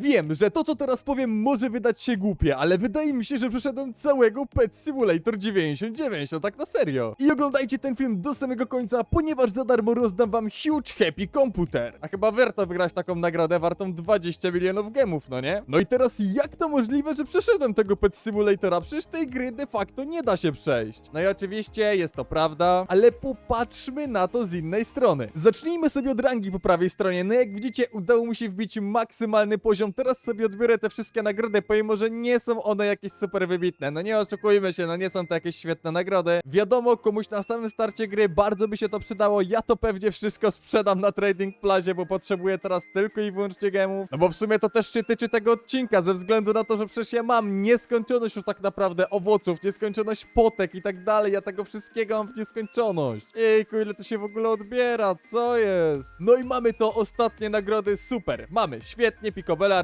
Wiem, że to co teraz powiem może wydać się głupie, ale wydaje mi się, że przeszedłem całego Pet Simulator 99, no tak na serio. I oglądajcie ten film do samego końca, ponieważ za darmo rozdam wam Huge Happy Computer. A chyba warto wygrać taką nagrodę wartą 20 milionów gemów, no nie? No i teraz jak to możliwe, że przeszedłem tego Pet Simulatora? Przecież tej gry de facto nie da się przejść. No i oczywiście jest to prawda, ale popatrzmy na to z innej strony. Zacznijmy sobie od rangi po prawej stronie. No jak widzicie, udało mi się wbić maksymalny poziom. Teraz sobie odbiorę te wszystkie nagrody, pomimo, że nie są one jakieś super wybitne. No nie oszukujmy się, no nie są to jakieś świetne nagrody. Wiadomo, komuś na samym starcie gry bardzo by się to przydało. Ja to pewnie wszystko sprzedam na Trading Plazie, bo potrzebuję teraz tylko i wyłącznie gemów. No bo w sumie to też się tyczy tego odcinka, ze względu na to, że przecież ja mam nieskończoność już tak naprawdę owoców, nieskończoność potek i tak dalej. Ja tego wszystkiego mam w nieskończoność. Ejku, ile to się w ogóle odbiera, co jest? No i mamy to ostatnie nagrody, super. Mamy, świetnie, Picobello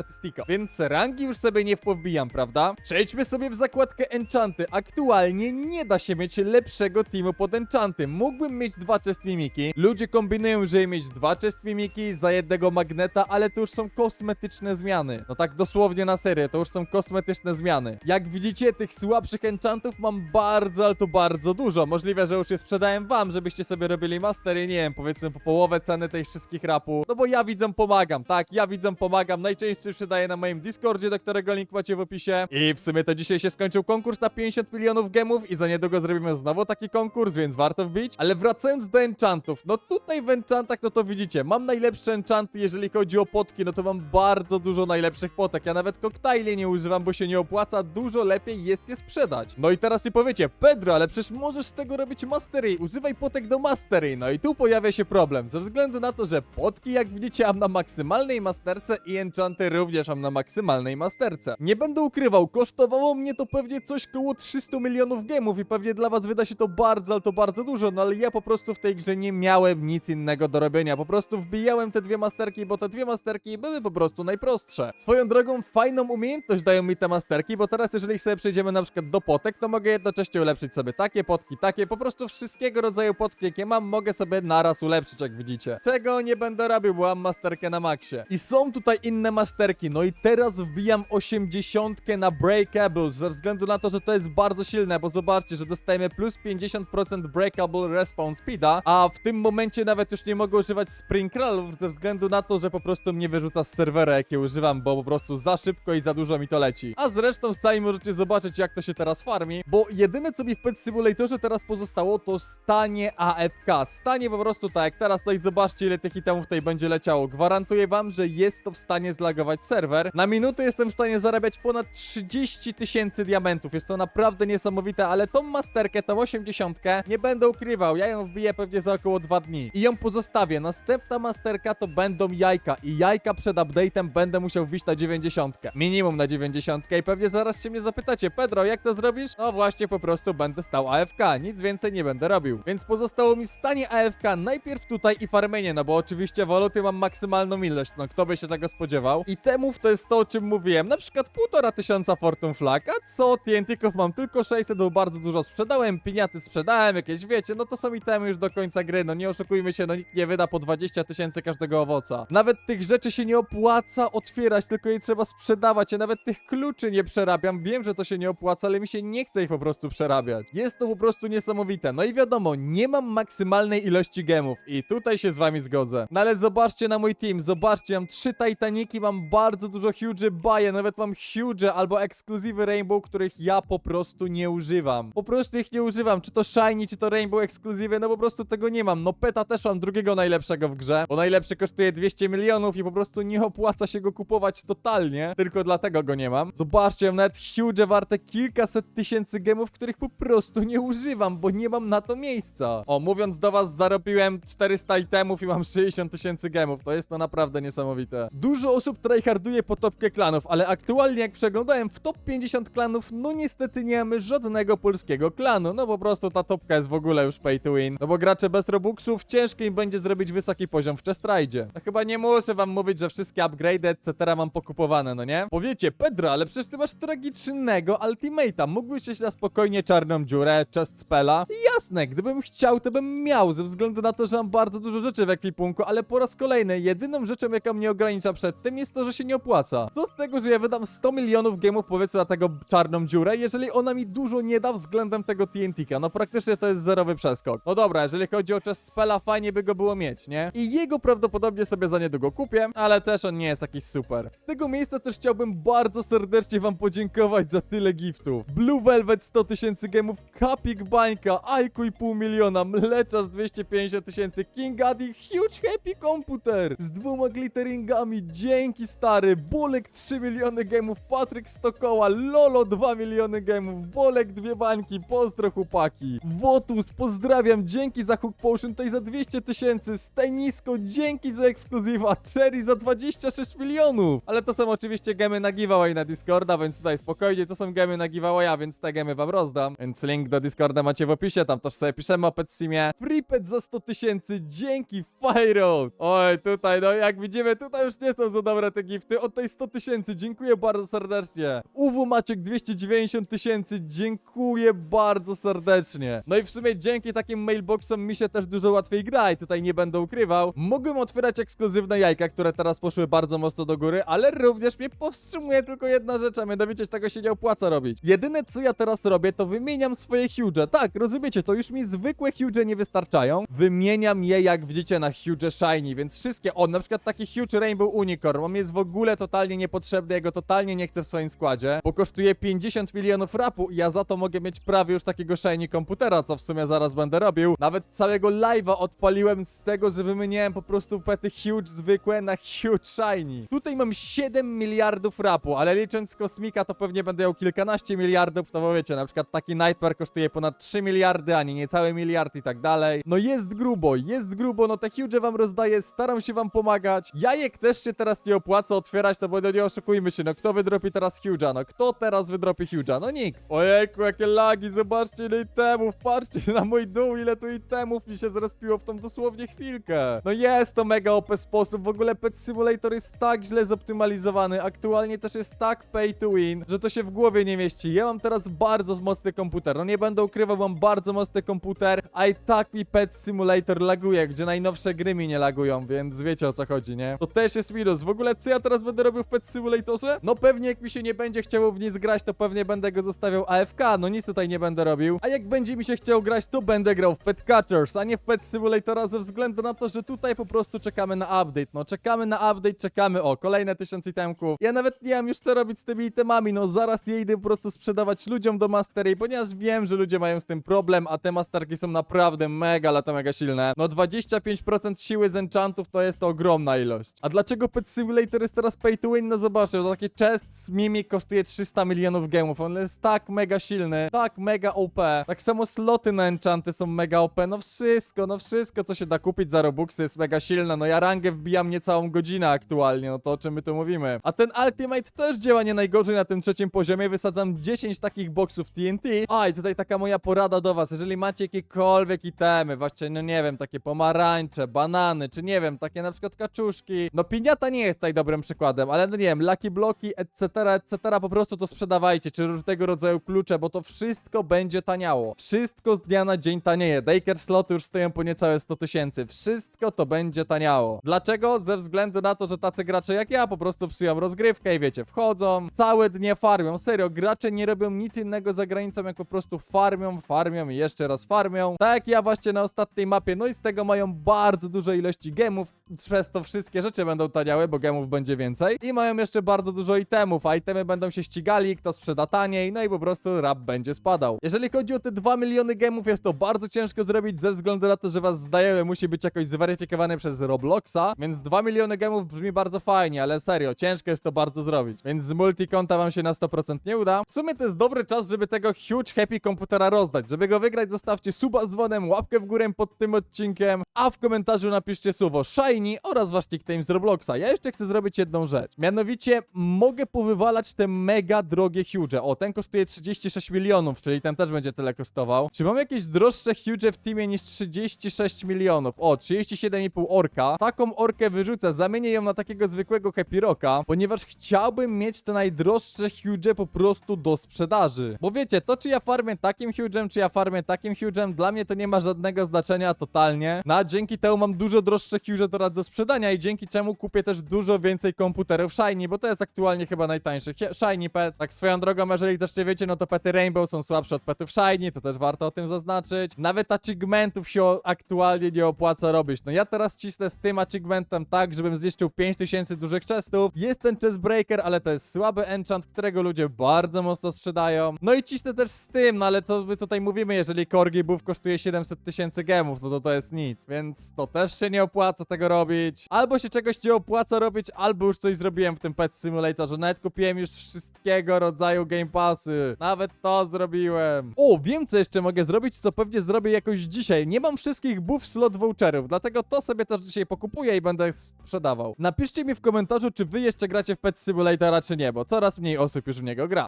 Więc rangi już sobie nie wpowbijam, prawda? Przejdźmy sobie w zakładkę Enchanty. Aktualnie nie da się mieć lepszego teamu pod Enchanty. Mógłbym mieć dwa chest mimiki. Ludzie kombinują, żeby mieć dwa chest mimiki za jednego magneta, ale to już są kosmetyczne zmiany. No tak dosłownie na serio, to już są kosmetyczne zmiany. Jak widzicie, tych słabszych enchantów mam bardzo, ale to bardzo dużo. Możliwe, że już je sprzedałem wam, żebyście sobie robili mastery, nie wiem, powiedzmy po połowę ceny tych wszystkich rapu. No bo ja widzom pomagam, tak? Ja widzom pomagam. Najczęściej przydaję na moim Discordzie, do którego link macie w opisie. I w sumie to dzisiaj się skończył konkurs na 50 milionów gemów i za niedługo zrobimy znowu taki konkurs, więc warto wbić. Ale wracając do enchantów, no tutaj w enchantach, no to widzicie, mam najlepsze enchanty, jeżeli chodzi o potki, no to mam bardzo dużo najlepszych potek. Ja nawet koktajli nie używam, bo się nie opłaca, dużo lepiej jest je sprzedać. No i teraz si powiecie, Pedro, ale przecież możesz z tego robić mastery, używaj potek do mastery. No i tu pojawia się problem, ze względu na to, że potki, jak widzicie, mam na maksymalnej masterce i enchanty również mam na maksymalnej masterce. Nie będę ukrywał, kosztowało mnie to pewnie coś koło 300 milionów gemów i pewnie dla was wyda się to bardzo, ale to bardzo dużo, no ale ja po prostu w tej grze nie miałem nic innego do robienia. Po prostu wbijałem te dwie masterki, bo te dwie masterki były po prostu najprostsze. Swoją drogą, fajną umiejętność dają mi te masterki, bo teraz jeżeli sobie przejdziemy na przykład do potek, to mogę jednocześnie ulepszyć sobie takie potki, takie, po prostu wszystkiego rodzaju potki, jakie mam, mogę sobie naraz ulepszyć, jak widzicie. Czego nie będę robił, bo mam masterkę na maksie. I są tutaj inne masterki, no i teraz wbijam 80 na Breakables, ze względu na to, że to jest bardzo silne, bo zobaczcie, że dostajemy plus 50% Breakable Respawn Speeda, a w tym momencie nawet już nie mogę używać Sprinkralów, ze względu na to, że po prostu mnie wyrzuca z serwera, jakie używam, bo po prostu za szybko i za dużo mi to leci. A zresztą sami możecie zobaczyć, jak to się teraz farmi, bo jedyne, co mi w Pet Simulatorze teraz pozostało, to stanie AFK. Stanie po prostu tak, jak teraz tutaj zobaczcie, ile tych itemów tutaj będzie leciało. Gwarantuję wam, że jest to w stanie zlagować serwer. Na minutę jestem w stanie zarabiać ponad 30 tysięcy diamentów. Jest to naprawdę niesamowite, ale tą masterkę, tą 80, nie będę ukrywał. Ja ją wbiję pewnie za około 2 dni. I ją pozostawię. Następna masterka to będą jajka. I jajka przed update'em będę musiał wbić na 90. Minimum na 90. I pewnie zaraz się mnie zapytacie, Pedro, jak to zrobisz? No właśnie, po prostu będę stał AFK. Nic więcej nie będę robił. Więc pozostało mi stanie AFK najpierw tutaj i farmienie, no bo oczywiście waluty mam maksymalną ilość. No kto by się tego spodziewał? I temów to jest to, o czym mówiłem. Na przykład półtora tysiąca Fortune Flag, a co? TNT-ków mam tylko 600, bo bardzo dużo sprzedałem, piniaty sprzedałem, jakieś wiecie, no to są itemy już do końca gry, no nie oszukujmy się, no nikt nie wyda po 20 tysięcy każdego owoca. Nawet tych rzeczy się nie opłaca otwierać, tylko je trzeba sprzedawać, ja nawet tych kluczy nie przerabiam, wiem, że to się nie opłaca, ale mi się nie chce ich po prostu przerabiać. Jest to po prostu niesamowite, no i wiadomo, nie mam maksymalnej ilości gemów i tutaj się z wami zgodzę. No ale zobaczcie na mój team, zobaczcie, mam trzy Titaniki, mam bardzo dużo huge baje, nawet mam huge albo ekskluzywy Rainbow, których ja po prostu nie używam. Po prostu ich nie używam, czy to Shiny, czy to Rainbow ekskluzywy, no po prostu tego nie mam. No Peta też mam drugiego najlepszego w grze, bo najlepszy kosztuje 200 milionów i po prostu nie opłaca się go kupować totalnie, tylko dlatego go nie mam. Zobaczcie, nawet huge warte kilkaset tysięcy gemów, których po prostu nie używam, bo nie mam na to miejsca. O, mówiąc do was, zarobiłem 400 itemów i mam 60 tysięcy gemów, to jest to naprawdę niesamowite. Dużo osób tryharduje po topkę klanów, ale aktualnie jak przeglądałem w top 50 klanów, no niestety nie mamy żadnego polskiego klanu, no po prostu ta topka jest w ogóle już pay to win, no bo gracze bez robuxów ciężko im będzie zrobić wysoki poziom w Chestride. No chyba nie muszę wam mówić, że wszystkie upgrade etc mam pokupowane, no nie? Powiecie, Pedro, ale przecież ty masz tragicznego ultimate'a, mógłbyś iść na spokojnie czarną dziurę, chest spella? Jasne, gdybym chciał, to bym miał, ze względu na to, że mam bardzo dużo rzeczy w ekwipunku, ale po raz kolejny, jedyną rzeczą, jaka mnie ogranicza przed tym, jest to, że się nie opłaca. Co z tego, że ja wydam 100 milionów gemów powiedzmy na tego czarną dziurę, jeżeli ona mi dużo nie da względem tego TNT-ka. No praktycznie to jest zerowy przeskok. No dobra, jeżeli chodzi o Chest Spella, fajnie by go było mieć, nie? I jego prawdopodobnie sobie za niedługo kupię, ale też on nie jest jakiś super. Z tego miejsca też chciałbym bardzo serdecznie wam podziękować za tyle giftów. Blue Velvet 100 tysięcy gemów, Kapik Bańka, Ajku i pół miliona, Mleczarz 250 tysięcy, King Adi, Huge Happy Computer z dwoma glitteringami, dzięki stary, Bolek 3 miliony gemów, Patryk 100 koła, Lolo 2 miliony gemów, Bolek dwie bańki, pozdro chłopaki, Wotus, pozdrawiam, dzięki za Hook Potion, tutaj za 200 tysięcy, Stajnisko, dzięki za ekskluzywa, Cherry za 26 milionów, ale to są oczywiście gemy na giveaway na Discorda, więc tutaj spokojnie, to są gemy na giveawaya, więc te gemy wam rozdam, więc link do Discorda macie w opisie, tam też sobie piszemy o Petsimie, Freepet za 100 tysięcy, dzięki Fire Oj, tutaj, no jak widzimy, tutaj już nie są za dobre te gifty, od tej 100 tysięcy, dziękuję bardzo serdecznie, Uwu Maciek 290 tysięcy, dziękuję bardzo serdecznie, no i w sumie dzięki takim mailboxom mi się też dużo łatwiej gra i tutaj nie będę ukrywał, mogłem otwierać ekskluzywne jajka, które teraz poszły bardzo mocno do góry, ale również mnie powstrzymuje tylko jedna rzecz, a mianowicie tego się nie opłaca robić. Jedyne co ja teraz robię, to wymieniam swoje huge. Tak, rozumiecie, to już mi zwykłe huge nie wystarczają. Wymieniam je, jak widzicie, na huge shiny, więc wszystkie, o, na przykład taki huge rainbow unicorn, on jest w ogóle totalnie niepotrzebny, ja go totalnie nie chcę w swoim składzie, bo kosztuje 50 milionów rapu i ja za to mogę mieć prawie już takiego shiny komputera, co w sumie zaraz będę robił. Nawet całego live'a odpaliłem z tego, że wymieniałem po prostu pety huge zwykłe na huge shiny. Tutaj mam 7 miliardów rapu, ale licząc kosmika, to pewnie będę miał kilkanaście miliardów, to bo wiecie, na przykład taki Nightmare kosztuje ponad 3 miliardy, a nie niecały miliard i tak dalej. No jest grubo, jest grubo, no te huge wam rozdaję, staram się wam pomagać. Jajek też się teraz nie opłaca otwierać, no bo nie oszukujmy się, no kto wydropi teraz huge'a, no kto teraz wydropi huge'a, no nikt. Ojejku, jakie lagi, zobaczcie ile itemów, patrzcie na mój dół, ile tu itemów mi się zrespiło w tą dosłownie chwilkę. No jest to mega OP sposób, w ogóle Pet Simulator jest tak źle zoptymalizowany, aktualnie też jest tak pay to win, że to się w głowie nie mieści. Ja mam teraz bardzo mocny komputer, no nie będę ukrywał, mam bardzo mocny komputer, a i tak mi Pet Simulator laguje, gdzie najnowsze gry mi nie lagują, więc wiecie o co chodzi, nie? To też jest minus. W ogóle co ja teraz będę robił w Pet Simulatorze? No pewnie jak mi się nie będzie chciało w nic grać, to pewnie będę go zostawiał AFK, no nic tutaj nie będę robił. A jak będzie mi się chciał grać, to będę grał w Pet Catchers, a nie w Pet Simulatora ze względu na to, że tutaj po prostu czekamy na update. No czekamy na update, czekamy, o, kolejne tysiąc itemków. Ja nawet nie mam już co robić z tymi itemami, no zaraz je idę po prostu sprzedawać ludziom do mastery, ponieważ wiem, że ludzie mają z tym problem, a te masterki są naprawdę mega, lata mega silne. No 25% siły z enchantów to jest to ogromna ilość. A dlaczego Pet Simulator jest teraz pay to win? No zobaczcie, to taki chest z Mimik kosztuje 300 milionów gemów, on jest tak mega silny, tak mega OP. Tak samo sloty na enchanty są mega OP, no wszystko, no wszystko co się da kupić za Robuxy jest mega silne, no ja rangę wbijam niecałą godzinę aktualnie, no to o czym my tu mówimy. A ten Ultimate też działa nie najgorzej na tym trzecim poziomie, wysadzam 10 takich boksów TNT. A i tutaj taka moja porada do was, jeżeli macie jakiekolwiek itemy, właśnie no nie wiem, takie pomarańcze, banany, czy nie wiem, takie na przykład kaczuszki. No piniata nie jest tutaj dobrym przykładem, ale no nie wiem, lucky bloki, etc., etc., po prostu to sprzedawajcie, czy różnego rodzaju klucze, bo to wszystko będzie taniało. Wszystko z dnia na dzień tanieje. Daycare sloty już stoją po niecałe 100 tysięcy. Wszystko to będzie taniało. Dlaczego? Ze względu na to, że tacy gracze jak ja po prostu psują rozgrywkę i wiecie, wchodzą, całe dnie farmią. Serio, gracze nie robią nic innego za granicą, jak po prostu farmią, farmią i jeszcze raz farmią. Tak jak ja właśnie na ostatniej mapie, no i z tego mają bardzo duże ilości gemów, przez to wszystkie rzeczy będą taniały, bo gemów będzie więcej. I mają jeszcze bardzo dużo itemów, a itemy będą się ścigali, kto sprzeda taniej, no i po prostu rap będzie spadał. Jeżeli chodzi o te 2 miliony gemów, jest to bardzo ciężko zrobić ze względu na to, że was znajomy musi być jakoś zweryfikowany przez Robloxa, więc 2 miliony gemów brzmi bardzo fajnie, ale serio, ciężko jest to bardzo zrobić. Więc z multikonta wam się na 100% nie uda. W sumie to jest dobry czas, żeby tego huge happy komputera rozdać. Żeby go wygrać, zostawcie suba z dzwonem, łapkę w górę pod tym odcinkiem, a w komentarzu napiszcie słowo shiny oraz wasz nickname z Robloxa. Ja jeszcze chcę zrobić jedną rzecz. Mianowicie mogę powywalać te mega drogie huge. O, ten kosztuje 36 milionów, czyli ten też będzie tyle kosztował. Czy mam jakieś droższe huge w teamie niż 36 milionów? O, 37,5 orka. Taką orkę wyrzucę, zamienię ją na takiego zwykłego Happy Rocka, ponieważ chciałbym mieć te najdroższe huge po prostu do sprzedaży. Bo wiecie, to czy ja farmię takim huge'em, czy ja farmię takim huge'em, dla mnie to nie ma żadnego znaczenia totalnie. No a dzięki temu mam dużo droższe huge teraz do sprzedania i dzięki czemu kupię też dużo więcej komputerów Shiny, bo to jest aktualnie chyba najtańszy Shiny Pet. Tak swoją drogą, jeżeli też nie wiecie, no to pety Rainbow są słabsze od petów Shiny, to też warto o tym zaznaczyć. Nawet achievementów się aktualnie nie opłaca robić. No ja teraz cisnę z tym achievementem tak, żebym zniszczył 5000 dużych chestów. Jest ten chestbreaker, ale to jest słaby enchant, którego ludzie bardzo mocno sprzedają. No i cisnę też z tym, no ale to my tutaj mówimy, jeżeli Corgi Buff kosztuje 700 tysięcy gemów, no to to jest nic. Więc to też się nie opłaca tego robić. Albo się czegoś nie opłaca robić, albo już coś zrobiłem w tym Pet Simulatorze. Nawet kupiłem już wszystkiego rodzaju Game Passy. Nawet to zrobiłem. O, wiem co jeszcze mogę zrobić, co pewnie zrobię jakoś dzisiaj. Nie mam wszystkich buff slot voucherów, dlatego to sobie też dzisiaj pokupuję i będę sprzedawał. Napiszcie mi w komentarzu, czy wy jeszcze gracie w Pet Simulatora, czy nie, bo coraz mniej osób już w niego gra.